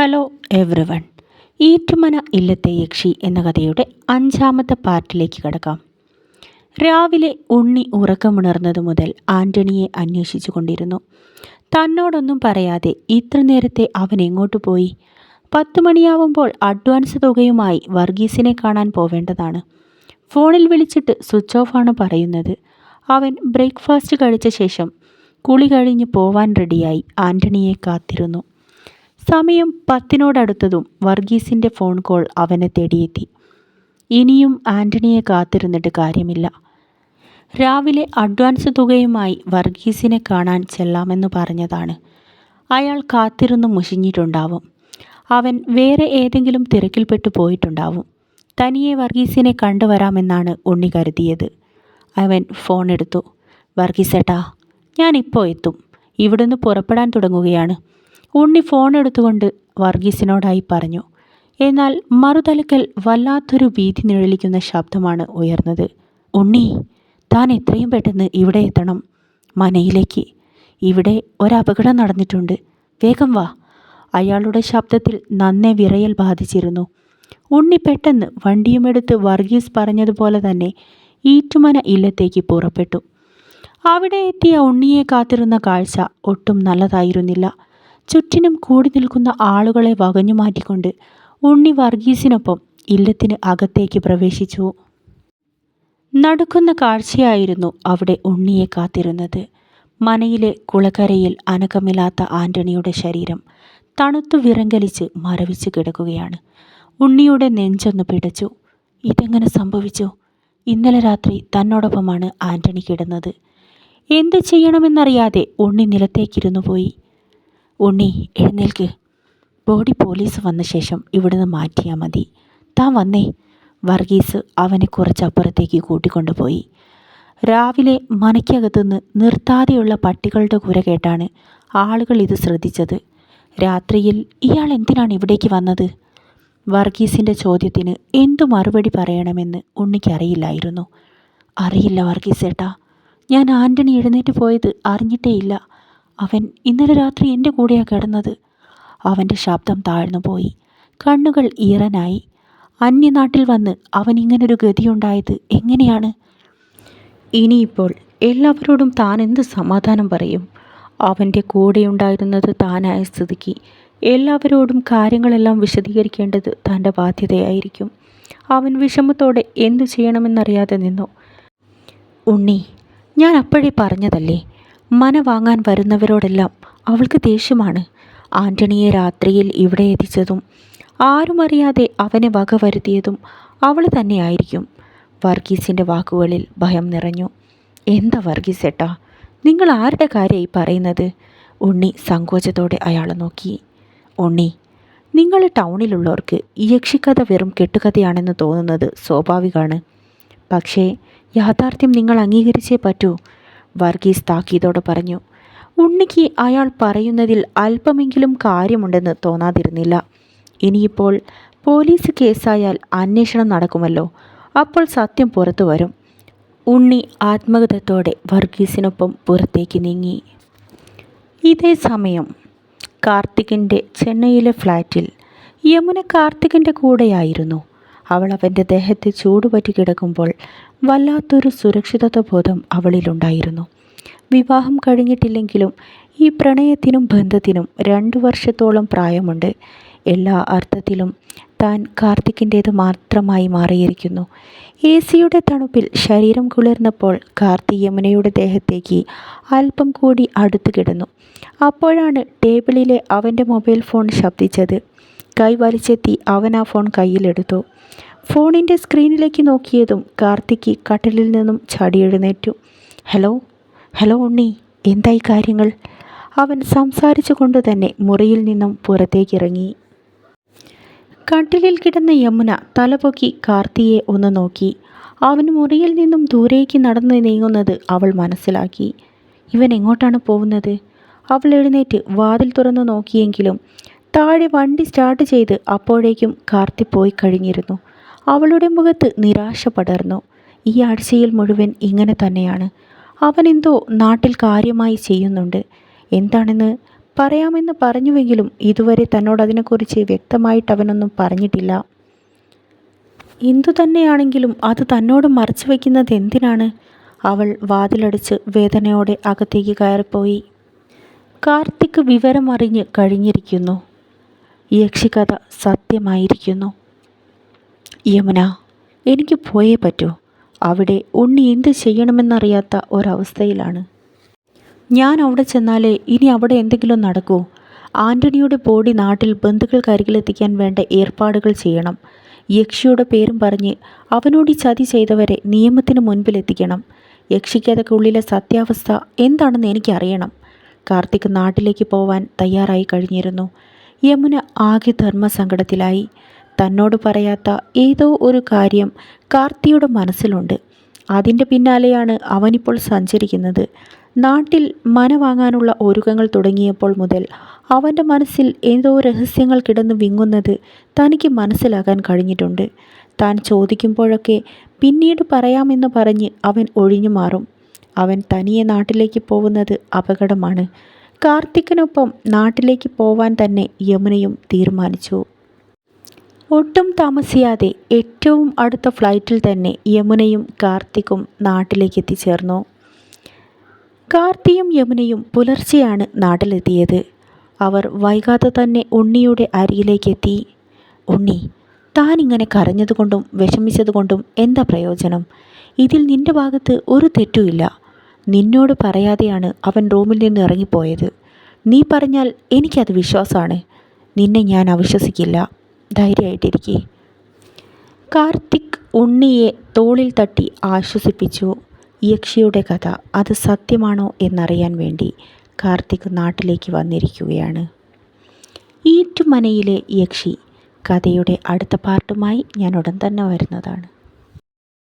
Hello everyone ഈറ്റുമന ഇല്ലത്തെ യക്ഷി എന്ന കഥയുടെ അഞ്ചാമത്തെ പാർട്ടിലേക്ക് കടക്കാം. രാവിലെ ഉണ്ണി ഉറക്കമുണർന്നതു മുതൽ ആന്റണിയെ അന്വേഷിച്ചു കൊണ്ടിരുന്നു. തന്നോടൊന്നും പറയാതെ ഇത്ര നേരത്തെ അവൻ എങ്ങോട്ട് പോയി? പത്തു മണിയാവുമ്പോൾ അഡ്വാൻസ് തുകയുമായി വർഗീസിനെ കാണാൻ പോവേണ്ടതാണ്. ഫോണിൽ വിളിച്ചിട്ട് സ്വിച്ച് ഓഫാണ് പറയുന്നത്. അവൻ ബ്രേക്ക്ഫാസ്റ്റ് കഴിച്ച ശേഷം കുളി കഴിഞ്ഞ് പോവാൻ റെഡിയായി ആന്റണിയെ കാത്തിരുന്നു. സമയം പത്തിനോടടുത്തതും വർഗീസിന്റെ ഫോൺ കോൾ അവനെ തേടിയെത്തി. ഇനിയും ആന്റണിയെ കാത്തിരുന്നിട്ട് കാര്യമില്ല. രാവിലെ അഡ്വാൻസ് തുകയുമായി വർഗീസിനെ കാണാൻ ചെല്ലാമെന്ന് പറഞ്ഞതാണ്. അയാൾ കാത്തിരുന്ന് മുഷിഞ്ഞിട്ടുണ്ടാവും. അവൻ വേറെ ഏതെങ്കിലും തിരക്കിൽപ്പെട്ടു പോയിട്ടുണ്ടാവും. തനിയെ വർഗീസിനെ കണ്ടുവരാമെന്നാണ് ഉണ്ണി കരുതിയത്. അവൻ ഫോൺ എടുത്തു. വർഗീസേട്ടാ ഞാനിപ്പോൾ എത്തും. ഇവിടുന്ന് പുറപ്പെടാൻ തുടങ്ങുകയാണ്. ഉണ്ണി ഫോൺ എടുത്തുകൊണ്ട് വർഗീസിനോടായി പറഞ്ഞു എന്നാൽ മറുതലക്കൽ വല്ലാത്തൊരു ഭീതി നിഴലിക്കുന്ന ശബ്ദമാണ് ഉയർന്നത്. ഉണ്ണി താൻ എത്രയും പെട്ടെന്ന് ഇവിടെ എത്തണം. മനയിലേക്ക്. ഇവിടെ ഒരപകടം നടന്നിട്ടുണ്ട്. വേഗം വാ. അയാളുടെ ശബ്ദത്തിൽ നന്നെ വിറയൽ ബാധിച്ചിരുന്നു. ഉണ്ണി പെട്ടെന്ന് വണ്ടിയുമെടുത്ത് വർഗീസ് പറഞ്ഞതുപോലെ തന്നെ ഈറ്റുമന ഇല്ലത്തേക്ക് പുറപ്പെട്ടു. അവിടെ എത്തിയ ഉണ്ണിയെ കാത്തിരുന്ന കാഴ്ച ഒട്ടും നല്ലതായിരുന്നില്ല. ചുറ്റിനും കൂടി നിൽക്കുന്ന ആളുകളെ വകഞ്ഞു മാറ്റിക്കൊണ്ട് ഉണ്ണി വർഗീസിനൊപ്പം ഇല്ലത്തിന് അകത്തേക്ക് പ്രവേശിച്ചു. നടുക്കുന്ന കാഴ്ചയായിരുന്നു അവിടെ ഉണ്ണിയെ കാത്തിരുന്നത്. മനയിലെ കുളക്കരയിൽ അനക്കമില്ലാത്ത ആന്റണിയുടെ ശരീരം തണുത്തു വിറങ്കലിച്ച് മരവിച്ച് കിടക്കുകയാണ്. ഉണ്ണിയുടെ നെഞ്ചൊന്ന് പിടച്ചു. ഇതെങ്ങനെ സംഭവിച്ചു? ഇന്നലെ രാത്രി തന്നോടൊപ്പമാണ് ആന്റണി കിടന്നത്. എന്ത് ചെയ്യണമെന്നറിയാതെ ഉണ്ണി നിലത്തേക്കിരുന്നു പോയി. ഉണ്ണി എഴുന്നേൽക്ക്. ബോഡി പോലീസ് വന്ന ശേഷം ഇവിടുന്ന് മാറ്റിയാൽ മതി. താൻ വന്നേ. വർഗീസ് അവനെ കുറച്ചപ്പുറത്തേക്ക് കൂട്ടിക്കൊണ്ടുപോയി. രാവിലെ മനയ്ക്കകത്തുനിന്ന് നിർത്താതെയുള്ള പട്ടികളുടെ കുര കേട്ടാണ് ആളുകൾ ഇത് ശ്രദ്ധിച്ചത്. രാത്രിയിൽ ഇയാൾ എന്തിനാണ് ഇവിടേക്ക് വന്നത്? വർഗീസിന്റെ ചോദ്യത്തിന് എന്തു മറുപടി പറയണമെന്ന് ഉണ്ണിക്കറിയില്ലായിരുന്നു അറിയില്ല വർഗീസ് ഏട്ടാ. ഞാൻ ആന്റണി എഴുന്നേറ്റ് പോയത് അറിഞ്ഞിട്ടേയില്ല. അവൻ ഇന്നലെ രാത്രി എന്റെ കൂടെയാണ് കിടന്നത്. അവന്റെ ശബ്ദം താഴ്ന്നു പോയി. കണ്ണുകൾ ഈറനായി. അന്യനാട്ടിൽ വന്ന് അവൻ ഇങ്ങനൊരു ഗതിയുണ്ടായത് എങ്ങനെയാണ്? ഇനിയിപ്പോൾ എല്ലാവരോടും താൻ എന്ത് സമാധാനം പറയും? അവന്റെ കൂടെയുണ്ടായിരുന്നത് താനായ സ്ഥിതിക്ക് എല്ലാവരോടും കാര്യങ്ങളെല്ലാം വിശദീകരിക്കേണ്ടത് തന്റെ ബാധ്യതയായിരിക്കും. അവൻ വിഷമത്തോടെ എന്തു ചെയ്യണമെന്നറിയാതെ നിന്നു. ഉണ്ണി ഞാൻ അപ്പോഴേ പറഞ്ഞതല്ലേ? മന വാങ്ങാൻ വരുന്നവരോടെല്ലാം അവൾക്ക് ദേഷ്യമാണ്. ആന്റണിയെ രാത്രിയിൽ ഇവിടെ എത്തിച്ചതും ആരും അറിയാതെ അവനെ വക വരുത്തിയതും അവൾ തന്നെയായിരിക്കും. വർഗീസിന്റെ വാക്കുകളിൽ ഭയം നിറഞ്ഞു. എന്താ വർഗീസ് ഏട്ടാ നിങ്ങൾ ആരുടെ കാര്യമായി പറയുന്നത്? ഉണ്ണി സങ്കോചത്തോടെ അയാളെ നോക്കി. ഉണ്ണി നിങ്ങൾ ടൗണിലുള്ളവർക്ക് യക്ഷിക്കഥ വെറും കെട്ടുകഥയാണെന്ന് തോന്നുന്നത് സ്വാഭാവികമാണ്. പക്ഷേ യാഥാർത്ഥ്യം നിങ്ങൾ അംഗീകരിച്ചേ പറ്റൂ. വർഗീസ് താക്കീതോടെ പറഞ്ഞു ഉണ്ണിക്ക് അയാൾ പറയുന്നതിൽ അല്പമെങ്കിലും കാര്യമുണ്ടെന്ന് തോന്നാതിരുന്നില്ല. ഇനിയിപ്പോൾ പോലീസ് കേസായാൽ അന്വേഷണം നടക്കുമല്ലോ. അപ്പോൾ സത്യം പുറത്തു വരും. ഉണ്ണി ആത്മഗതത്തോടെ വർഗീസിനൊപ്പം പുറത്തേക്ക് നീങ്ങി. ഇതേ സമയം കാർത്തികിന്റെ ചെന്നൈയിലെ ഫ്ലാറ്റിൽ യമുന കാർത്തികിന്റെ കൂടെയായിരുന്നു. അവൾ അവന്റെ ദേഹത്തെ ചൂടുപറ്റി കിടക്കുമ്പോൾ വല്ലാത്തൊരു സുരക്ഷിതത്വ ബോധം അവളിലുണ്ടായിരുന്നു. വിവാഹം കഴിഞ്ഞിട്ടില്ലെങ്കിലും ഈ പ്രണയത്തിനും ബന്ധത്തിനും രണ്ട് വർഷത്തോളം പ്രായമുണ്ട്. എല്ലാ അർത്ഥത്തിലും താൻ കാർത്തിക്കിന്റേത് മാത്രമായി മാറിയിരിക്കുന്നു. എ സിയുടെ തണുപ്പിൽ ശരീരം കുളിർന്നപ്പോൾ കാർത്തി യമുനയുടെ ദേഹത്തേക്ക് അല്പം കൂടി അടുത്തു കിടന്നു. അപ്പോഴാണ് ടേബിളിലെ അവന്റെ മൊബൈൽ ഫോൺ ശബ്ദിച്ചത്. കൈ വലിച്ചെത്തി അവൻ ആ ഫോൺ കയ്യിലെടുത്തു. ഫോണിന്റെ സ്ക്രീനിലേക്ക് നോക്കിയതും കാർത്തിക്ക് കട്ടിലിൽ നിന്നും ചാടിയെഴുന്നേറ്റു ഹലോ ഹലോ ഉണ്ണി എന്തായി കാര്യങ്ങൾ? അവൻ സംസാരിച്ചു കൊണ്ട് തന്നെ മുറിയിൽ നിന്നും പുറത്തേക്കിറങ്ങി കട്ടിലിൽ കിടന്ന യമുന തലപൊക്കി കാർത്തിയെ ഒന്ന് നോക്കി. അവൻ മുറിയിൽ നിന്നും ദൂരേക്ക് നടന്നു നീങ്ങുന്നത് അവൾ മനസ്സിലാക്കി. ഇവൻ എങ്ങോട്ടാണ് പോകുന്നത്? അവൾ എഴുന്നേറ്റ് വാതിൽ തുറന്നു നോക്കിയെങ്കിലും താഴെ വണ്ടി സ്റ്റാർട്ട് ചെയ്ത് അപ്പോഴേക്കും കാർത്തി പോയി കഴിഞ്ഞിരുന്നു. അവളുടെ മുഖത്ത് നിരാശ പടർന്നു. ഈ ആഴ്ചയിൽ മുഴുവൻ ഇങ്ങനെ തന്നെയാണ്. അവൻ എന്തോ നാട്ടിൽ കാര്യമായി ചെയ്യുന്നുണ്ട്. എന്താണെന്ന് പറയാമെന്ന് പറഞ്ഞുവെങ്കിലും ഇതുവരെ തന്നോട് അതിനെക്കുറിച്ച് വ്യക്തമായിട്ട് അവനൊന്നും പറഞ്ഞിട്ടില്ല. എന്തു തന്നെയാണെങ്കിലും അത് തന്നോട് മറച്ചു വയ്ക്കുന്നത് എന്തിനാണ്? അവൾ വാതിലടിച്ച് വേദനയോടെ അകത്തേക്ക് കയറിപ്പോയി. കാർത്തിക് വിവരമറിഞ്ഞ് കഴിഞ്ഞിരിക്കുന്നു. യക്ഷിക്കഥ സത്യമായിരിക്കുന്നു. യമുന എനിക്ക് പോയേ പറ്റൂ. അവിടെ ഉണ്ണി എന്ത് ചെയ്യണമെന്നറിയാത്ത ഒരവസ്ഥയിലാണ്. ഞാൻ അവിടെ ചെന്നാലേ ഇനി അവിടെ എന്തെങ്കിലും നടക്കൂ. ആന്റണിയുടെ ബോഡി നാട്ടിൽ ബന്ധുക്കൾക്കരികിലെത്തിക്കാൻ വേണ്ട ഏർപ്പാടുകൾ ചെയ്യണം. യക്ഷിയുടെ പേരും പറഞ്ഞ് അവനോട് ചതി ചെയ്തവരെ നിയമത്തിന് മുൻപിലെത്തിക്കണം യക്ഷിക്കഥയ്ക്കുള്ളിലെ സത്യാവസ്ഥ എന്താണെന്ന് എനിക്കറിയണം. കാർത്തിക് നാട്ടിലേക്ക് പോവാൻ തയ്യാറായി കഴിഞ്ഞിരുന്നു. യമുന ആകെ ധർമ്മസങ്കടത്തിലായി. തന്നോട് പറയാത്ത ഏതോ ഒരു കാര്യം കാർത്തിയുടെ മനസ്സിലുണ്ട്. അതിന്റെ പിന്നാലെയാണ് അവനിപ്പോൾ സഞ്ചരിക്കുന്നത്. നാട്ടിൽ മന വാങ്ങാനുള്ള ഒരുക്കങ്ങൾ തുടങ്ങിയപ്പോൾ മുതൽ അവന്റെ മനസ്സിൽ ഏതോ രഹസ്യങ്ങൾ കിടന്ന് വിങ്ങുന്നത് തനിക്ക് മനസ്സിലാകാൻ കഴിഞ്ഞിട്ടുണ്ട്. താൻ ചോദിക്കുമ്പോഴൊക്കെ പിന്നീട് പറയാമെന്ന് പറഞ്ഞ് അവൻ ഒഴിഞ്ഞു മാറും. അവൻ തനിയെ നാട്ടിലേക്ക് പോകുന്നത് അപകടമാണ്. കാർത്തിക്കിനൊപ്പം നാട്ടിലേക്ക് പോവാൻ തന്നെ യമുനയും തീരുമാനിച്ചു. ഒട്ടും താമസിയാതെ ഏറ്റവും അടുത്ത ഫ്ലൈറ്റിൽ തന്നെ യമുനയും കാർത്തിക്കും നാട്ടിലേക്ക് എത്തിച്ചേർന്നു. കാർത്തിയും യമുനയും പുലർച്ചെയാണ് നാട്ടിലെത്തിയത്. അവർ വൈകാതെ തന്നെ ഉണ്ണിയുടെ അരിയിലേക്കെത്തി ഉണ്ണി താൻ ഇങ്ങനെ കരഞ്ഞതുകൊണ്ടും വിഷമിച്ചതുകൊണ്ടും എന്താ പ്രയോജനം? ഇതിൽ നിന്റെ ഭാഗത്ത് ഒരു തെറ്റുമില്ല. നിന്നോട് പറയാതെയാണ് അവൻ റൂമിൽ നിന്ന് ഇറങ്ങിപ്പോയത്. നീ പറഞ്ഞാൽ എനിക്കത് വിശ്വാസമാണ്. നിന്നെ ഞാൻ അവിശ്വസിക്കില്ല. ധൈര്യമായിട്ടിരിക്കേ. കാർത്തിക് ഉണ്ണിയെ തോളിൽ തട്ടി ആശ്വസിപ്പിച്ചു. യക്ഷിയുടെ കഥ അത് സത്യമാണോ എന്നറിയാൻ വേണ്ടി കാർത്തിക് നാട്ടിലേക്ക് വന്നിരിക്കുകയാണ്. ഈറ്റുമനയിലെ യക്ഷി കഥയുടെ അടുത്ത പാർട്ടുമായി ഞാൻ ഉടൻ തന്നെ വരുന്നതാണ്.